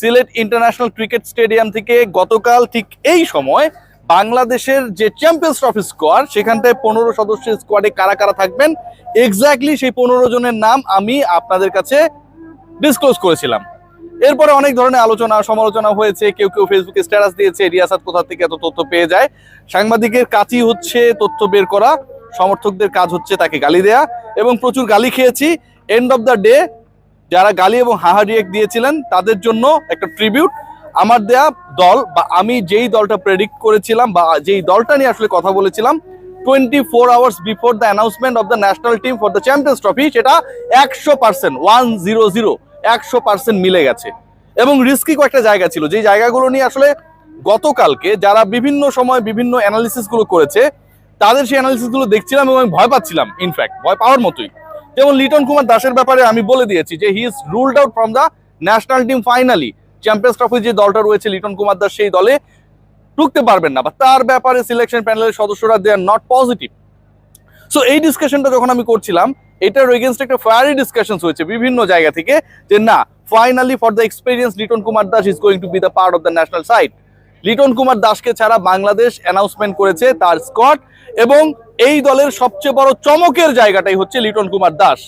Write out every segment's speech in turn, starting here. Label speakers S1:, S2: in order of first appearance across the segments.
S1: Sylhet international cricket stadium থেকে গতকাল ঠিক এই সময় বাংলাদেশের যে চ্যাম্পিয়ন্স ট্রফি স্কোয়াড, সেখানটায় পনেরো সদস্যের স্কোয়াডে কারা কারা থাকবেন? এক্স্যাক্টলি সেই পনেরো জনের নাম আমি আপনাদের কাছে ডিসক্লোজ করেছিলাম। এরপরে অনেক ধরনের আলোচনা, সমালোচনা হয়েছে, কেউ কেউ ফেসবুকে স্ট্যাটাস দিয়েছে, রিয়াসাত কোথা থেকে এত তথ্য পেয়ে যায়। সাংবাদিকের কাজই হচ্ছে তথ্য বের করা, সমর্থকদের কাজ হচ্ছে তাকে গালি দেয়া, এবং প্রচুর গালি খেয়েছি। এন্ড অফ দ্য ডে যারা গালি এবং হাহা রিয়েক্ট দিয়েছিলেন, তাদের জন্য একটা ট্রিবিউট আমার দেয়া দল বা আমি যেই দলটা প্রেডিক্ট করেছিলাম বা যেই দলটা নিয়ে আসলে কথা বলেছিলাম twenty four hours before the announcement of the national team for the champions trophy সেটা একশো পার্সেন্ট ওয়ান জিরো জিরো একশো পার্সেন্ট মিলে গেছে। এবং রিস্কি কয়েকটা জায়গা ছিল যে জায়গাগুলো নিয়ে আসলে গতকালকে যারা বিভিন্ন সময় বিভিন্ন অ্যানালিসিসগুলো করেছে, তাদের সেই অ্যানালিসিসগুলো দেখছিলাম এবং আমি ভয় পাচ্ছিলাম ইনফ্যাক্ট ভয় পাওয়ার মতোই। যেমন লিটন কুমার দাসের ব্যাপারে আমি বলে দিয়েছি যে he is ruled out from the national team finally champions ট্রফির যে দলটা রয়েছে লিটন কুমার দাস সেই দলে ঢুকতে পারবেন না, বা তার ব্যাপারে সিলেকশন প্যানেলের সদস্যরা they are not positive so এই ডিসকাশনটা যখন আমি করছিলাম, এটার এগেনস্ট একটা ফায়ারি ডিসকাশন হয়েছে বিভিন্ন জায়গা থেকে যে না finally for the experience Liton Kumar Das is going to be the part of the national side Liton Kumar দাসকে ছাড়া বাংলাদেশ অ্যানাউন্সমেন্ট করেছে তার স্কট এবং এই দলের সবচেয়ে বড় চমকের জায়গাটাই হচ্ছে লিটন কুমার দাস।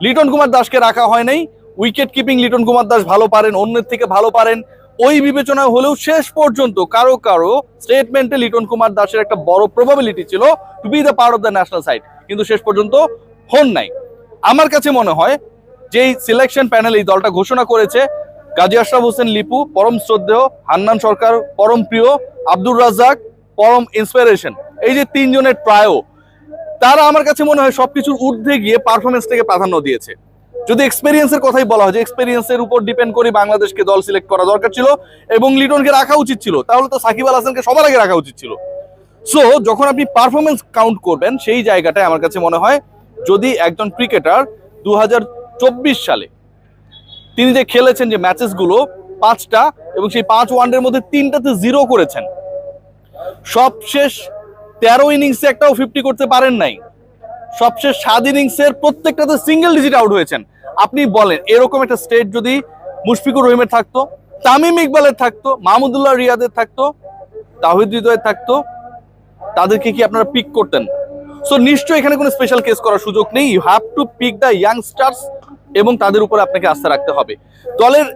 S1: লিটন কুমার দাসকে রাখা হয় নাই। উইকেট কিপিং লিটন কুমার দাস ভালো পারেন, অন্যের থেকে ভালো পারেন। ওই বিবেচনা হলেও শেষ পর্যন্ত কারও কারও স্টেটমেন্টে লিটন কুমার দাসের একটা বড় প্রবাবিলিটি ছিল to be the part of the national side কিন্তু শেষ পর্যন্ত হন নাই। আমার কাছে মনে হয় যেই সিলেকশন প্যানেল এই দলটা ঘোষণা করেছে, গাজী আশরাফ হোসেন, লিপু, পরম শ্রদ্ধেয়, হান্নান সরকার, পরম প্রিয়, আব্দুর রাজ্জাক, পরম ইন্সপিরেশন এই যে তিনজনের প্রায় তারা আমার কাছে মনে হয় সবকিছুর ঊর্ধ্বে গিয়ে পারফরমেন্সটাকে প্রাধান্য দিয়েছে। যদি এক্সপেরিয়েন্সের কথাই বলা হয়, যে এক্সপেরিয়েন্সের উপর ডিপেন্ড করে বাংলাদেশকে দল সিলেক্ট করা দরকার ছিল এবং লিটনকে রাখা উচিত ছিল, তাহলে তো সাকিব আল হাসানকে সবার আগে রাখা উচিত ছিল। সো যখন আপনি পারফরমেন্স কাউন্ট করবেন, সেই জায়গাটায় আমার কাছে মনে হয় যদি একজন ক্রিকেটার দু হাজার চব্বিশ সালে তিনি যে খেলেছেন যে ম্যাচেসগুলো পাঁচটা এবং সেই পাঁচ ওয়ানডের মধ্যে তিনটাতে জিরো করেছেন, সবশেষ তেরো ইনিংসে একটাও ফিফটি করতে পারেন নাই। সবশেষ সাত ইনিংসের প্রত্যেকটাতে সিঙ্গেল ডিজিট আউট হয়েছেন। আপনি বলেন, এরকম একটা স্টেট যদি মুশফিকুর রহিমের থাকতো, তামিম ইকবালের থাকতো, মাহমুদুল্লাহ রিয়াদের থাকতো, তাহিদ হৃদয়ের থাকতো, তাদেরকে কি আপনারা পিক করতেন? সো নিশ্চয়ই এখানে কোনো স্পেশাল কেস করার সুযোগ নেই। You have to pick the youngsters এবং তাদের উপর আপনাকে আস্থা রাখতে হবে। দলের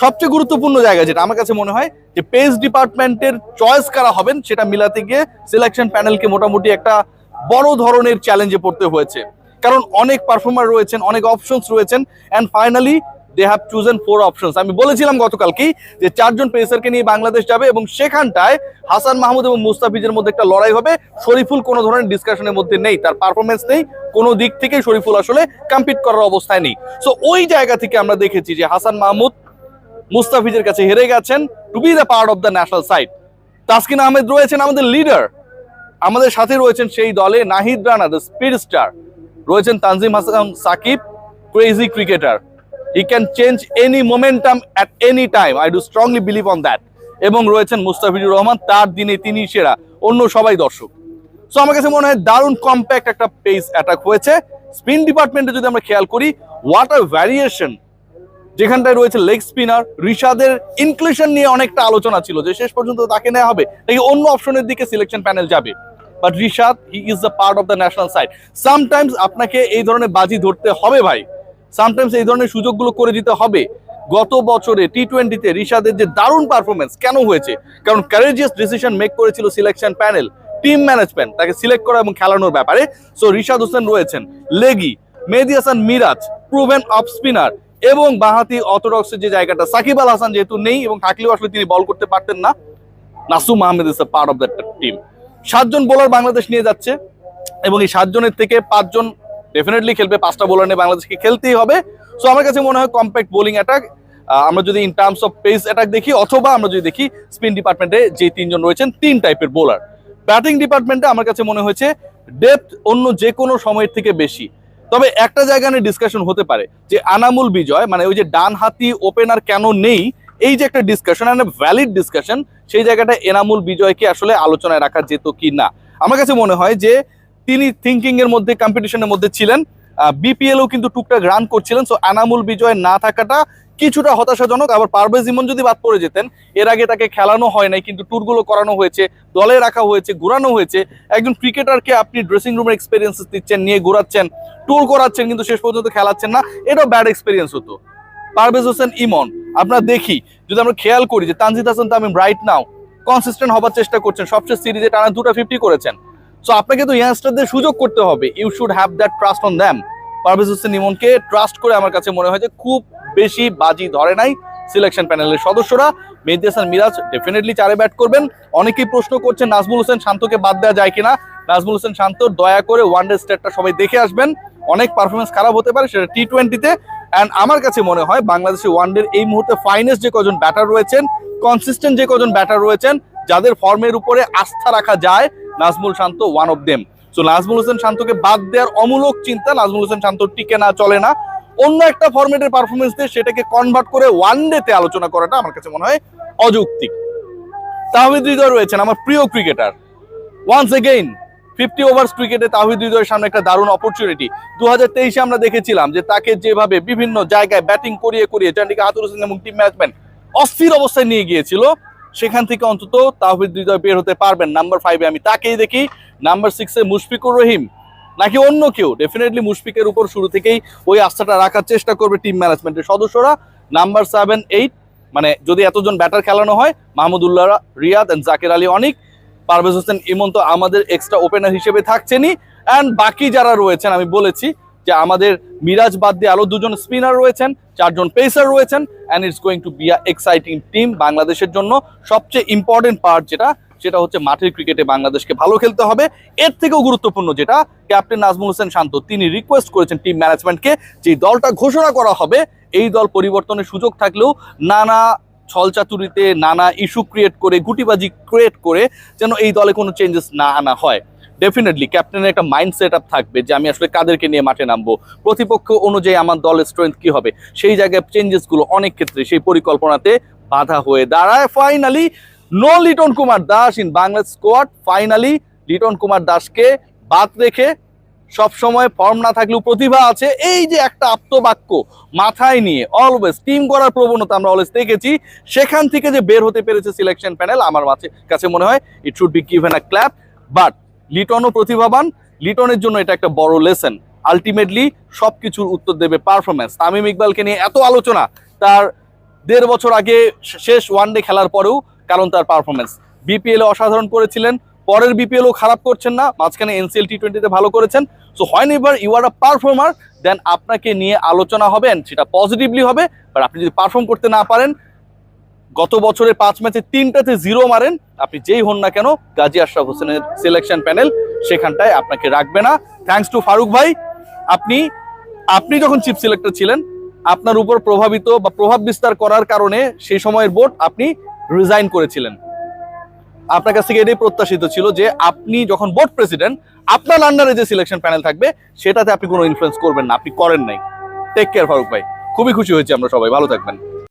S1: সবচেয়ে গুরুত্বপূর্ণ জায়গা যেটা আমার কাছে মনে হয় যে পেস ডিপার্টমেন্টের চয়েস কারা হবেন সেটা মিলাতে গিয়ে সিলেকশন প্যানেলকে মোটামুটি একটা বড় ধরনের চ্যালেঞ্জে পড়তে হয়েছে। কারণ অনেক পারফর্মার রয়েছেন, অনেক অপশনস রয়েছেন and finally they have chosen four options আমি বলেছিলাম গতকালকেই যে চারজন পেসারকে নিয়ে বাংলাদেশ যাবে এবং সেখানটায় হাসান মাহমুদ এবং মুস্তাফিজের মধ্যে একটা লড়াই হবে। শরীফুল কোনো ধরনের ডিসকাশনের মধ্যে নেই, তার পারফরমেন্স নেই। কোনো দিক থেকেই শরীফুল আসলে কম্পিট করার অবস্থায় নেই। সো ওই জায়গা থেকে আমরা দেখেছি যে হাসান মাহমুদ মুস্তাফিজের কাছে হেরে গেছেন to be the part of the national side Taskin Ahmed রয়েছেন আমাদের লিডার আমাদের সাথে রয়েছেন সেই দলে Nahid Rana the speed star রয়েছেন Tanzim Hasan Sakib crazy cricketer he can change any momentum at any time I do strongly believe on that এবং রয়েছেন মুস্তাফিজুর রহমান, তার দিনে তিনি সেরা, অন্য সবাই দর্শক। সো আমার কাছে মনে হয় দারুণ কম্প্যাক্ট একটা পেস অ্যাটাক হয়েছে। স্পিন ডিপার্টমেন্টে যদি আমরা খেয়াল করি হোয়াট আর ভ্যারিয়েশন যেখানটায় রয়েছে লেগ স্পিনার রিশাদের ইনক্লুশন নিয়ে অনেকটা আলোচনা ছিল, যে শেষ পর্যন্ত তাকে নেওয়া হবে, নাকি অন্য অপশনের দিকে সিলেকশন প্যানেল যাবে? But Rishad he is the part of the national side sometimes আপনাকে এই ধরনের বাজি ধরতে হবে ভাই। সামটাইমস এই ধরনের সুযোগগুলো করে দিতে হবে। গত বছরে টি টোয়েন্টিতে রিশাদের যে দারুণ পারফরমেন্স কেন হয়েছে? কারণ কারেজিয়াস ডিসিশন মেক করেছিল সিলেকশন প্যানেল টিম ম্যানেজমেন্ট তাকে সিলেক্ট করা এবং খেলানোর ব্যাপারে। সো রিশাদ হোসেন রয়েছেন leggie Mehedi Hasan Miraz proven off spinner এবং বাহাতি অর্থোডক্সের যে জায়গাটা, সাকিব আল হাসান যেহেতু নেই এবং থাকলেও আসলে তিনি বল করতে পারতেন না, Nasum Ahmed is part of that team সাতজন বোলার বাংলাদেশ নিয়ে যাচ্ছে এবং এই সাতজনের থেকে পাঁচজন ডেফিনেটলি খেলবে, পাঁচটা বোলার নিয়ে বাংলাদেশকে খেলতেই হবে। সো আমার কাছে মনে হয় কম্প্যাক্ট বোলিং অ্যাটাক আমরা যদি in terms of pace attack দেখি, অথবা আমরা যদি দেখি স্পিন ডিপার্টমেন্টে যে তিনজন রয়েছেন, তিন টাইপের বোলার ব্যাটিং ডিপার্টমেন্টে আমার কাছে মনে হয়েছে ডেপথ অন্য যে কোনো সময়ের থেকে বেশি। তবে একটা জায়গা নিয়ে ডিসকাশন হতে পারে, যে আনামুল বিজয় মানে ওই যে ডান হাতি ওপেনার কেন নেই, এই যে একটা ডিসকাশন অ্যান্ড ভ্যালিড ডিসকাশন সেই জায়গাটা এনামুল বিজয়কে আসলে আলোচনায় রাখা যেত কি না। আমার কাছে মনে হয় যে তিনি থিঙ্কিং এর মধ্যে কম্পিটিশনের মধ্যে ছিলেন বিপিএলও কিন্তু টুকটাক রান করছিলেন সো আনামুল বিজয় না থাকাটা কিছুটা হতাশাজনক। আবার পারভেজ ইমন যদি বাদ পড়ে যেতেন, এর আগে তাকে খেলানো হয় নাই, কিন্তু ট্যুরগুলো করানো হয়েছে, দলে রাখা হয়েছে, ঘোরানো হয়েছে। একজন ক্রিকেটারকে আপনি ড্রেসিং রুমের এক্সপিরিয়েন্স দিচ্ছেন, নিয়ে ঘোরাচ্ছেন ট্যুর করাচ্ছেন, কিন্তু শেষ পর্যন্ত খেলাচ্ছেন না, এটাও ব্যাড এক্সপিরিয়েন্স হতো। পারভেজ হোসেন ইমন আমরা দেখি, যদি আমরা খেয়াল করি যে Tanzid Hasan Tamim right now consistent হবার চেষ্টা করছেন সবচেয়ে সিরিজে টানা দুটো ফিফটি করেছেন। সো আপনাকে তো ইয়াংস্টারদের সুযোগ করতে হবে। You should have that trust on them Parvez Hossain ইমনকে trust করে আমার কাছে মনে হয় যে খুব বেশি বাজি ধরে নাই সিলেকশন প্যানেলের সদস্যরা। মেহেদি হাসান মিরাজ ডেফিনেটলি চারে ব্যাট করবেন। অনেকেই প্রশ্ন করছেন, নাজমুল হোসেন শান্তকে বাদ দেওয়া যায় কিনা? নাজমুল হোসেন শান্ত, দয়া করে ওয়ান ডে স্টেটটা সবাই দেখে আসবেন। অনেক পারফরমেন্স খারাপ হতে পারে, সেটা টি টোয়েন্টিতে অ্যান্ড আমার কাছে মনে হয় বাংলাদেশে ওয়ানডের এই মুহূর্তে ফাইনেস্ট যে কজন ব্যাটার রয়েছেন কনসিস্টেন্ট যে কজন ব্যাটার রয়েছেন, যাদের ফর্মের উপরে আস্থা রাখা যায়, Najmul Shanto one of them so Najmul Hossain শান্তকে বাদ দেওয়ার অমূলক চিন্তা, নাজমুল হোসেন শান্ত টিকে না, চলে না। অন্য একটা ফরম্যাটের পারফরমেন্স দিয়ে সেটাকে কনভার্ট করে ওয়ান ডেতে আলোচনা করাটা আমার কাছে মনে হয় অযৌক্তিক। তাহমিদ হৃদয় রয়েছেন আমার প্রিয় cricketer once again fifty overs ক্রিকেটে তাহিদ হৃদয়ের সামনে একটা দারুণ অপরচুনিটি দু হাজার আমরা দেখেছিলাম যে তাকে যেভাবে বিভিন্ন জায়গায় ব্যাটিং করিয়ে করিয়ে চান্ডিকা হাতুর হোসেন এবং টিম ম্যানেজমেন্ট অস্থির অবস্থায় নিয়ে গিয়েছিল, সেখান থেকে অন্তত তাহিদ হৃদয় বের হতে পারবেন। নাম্বার ফাইভে আমি তাকেই দেখি। নাম্বার সিক্সে মুশফিকুর রহিম নাকি অন্য কেউ? ডেফিনেটলি মুশফিকের উপর শুরু থেকেই ওই আস্থাটা রাখার চেষ্টা করবে টিম ম্যানেজমেন্টের সদস্যরা। নাম্বার সেভেন এইট মানে যদি এতজন ব্যাটার খেলানো হয় মাহমুদুল্লাহ রিয়াদ এন্ড জাকির আলী অনিক, পারভেজ হোসেন ইমন তো আমাদের এক্সট্রা ওপেনার হিসেবে থাকছেনই। অ্যান্ড বাকি যারা রয়েছেন, আমি বলেছি যে আমাদের মিরাজ বাদ দিয়ে আরও দুজন স্পিনার রয়েছেন, চারজন পেসার রয়েছেন and it's going to be a exciting team বাংলাদেশের জন্য। সবচেয়ে ইম্পর্টেন্ট পার্ট যেটা সেটা হচ্ছে মাঠের ক্রিকেটে বাংলাদেশকে ভালো খেলতে হবে। এর থেকেও গুরুত্বপূর্ণ যেটা ক্যাপ্টেন নাজমুল হোসেন শান্ত, তিনি রিকোয়েস্ট করেছেন টিম ম্যানেজমেন্টকে যে দলটা ঘোষণা করা হবে। এই দল পরিবর্তনের সুযোগ থাকলেও নানা ছলচাতুরিতে, নানা ইস্যু ক্রিয়েট করে, গুটিবাজি ক্রিয়েট করে যেন এই দলে কোনো চেঞ্জেস না আনা হয়। ডেফিনেটলি ক্যাপ্টেনের একটা মাইন্ড সেট আপ থাকবে যে আমি আসলে কাদেরকে নিয়ে মাঠে নামবো। প্রতিপক্ষ অনুযায়ী আমার দলের স্ট্রেংথ কি হবে? সেই জায়গায় চেঞ্জেসগুলো অনেক ক্ষেত্রে, সেই পরিকল্পনাতে বাধা হয়ে দাঁড়ায়। Finally no Liton Kumar Das in Bangla squad. Finally Liton Kumar দাসকে বাদ রেখে সবসময় ফর্ম না থাকলেও প্রতিভা আছে। এই যে একটা আপ্তবাক্য মাথায় নিয়ে অলওয়েজ টিম করার প্রবণতা আমরা অলওয়েজ দেখেছি। সেখান থেকে যে বের হতে পেরেছে সিলেকশন প্যানেল আমার কাছে মনে হয় it should be given a clap but লিটনও প্রতিভাবান। লিটনের জন্য এটা একটা বড় লেসন আলটিমেটলি সব কিছুর উত্তর দেবে পারফরমেন্স তামিম ইকবালকে নিয়ে এত আলোচনা, তার দেড় বছর আগে শেষ ওয়ানডে খেলার পরেও কারণ তার পারফরমেন্স বিপিএল এ অসাধারণ করেছিলেন, পরের বিপিএলও খারাপ করছেন না, মাঝখানে এনসিএল টি টোয়েন্টিতে ভালো করেছেন। সো হয় এবার you are a performer then আপনাকে নিয়ে আলোচনা হবে সেটা পজিটিভলি হবে বাট আপনি যদি পারফর্ম করতে না পারেন, গত বছরের পাঁচ ম্যাচে তিনটাতে জিরো মারেন, আপনি যেই হন না কেন, গাজী আশরাফ হোসেনের সিলেকশন প্যানেল সেখানটায় আপনাকে রাখবে না। থ্যাংকস টু ফারুক ভাই, আপনি আপনি যখন চিফ সিলেক্টর ছিলেন, আপনার উপর প্রভাবিত বা প্রভাব বিস্তার করার কারণে সেই সময়ের বোর্ড আপনি রিজাইন করেছিলেন। আপনার কাছ থেকে এটাই প্রত্যাশিত ছিল যে আপনি যখন বোর্ড প্রেসিডেন্ট আপনার আন্ডারে যে সিলেকশন প্যানেল থাকবে, সেটাতে আপনি কোনো ইনফ্লুয়েন্স করবেন না, আপনি করেন নাই। টেক কেয়ার ফারুক ভাই। খুবই খুশি হয়েছি আমরা সবাই। ভালো থাকবেন।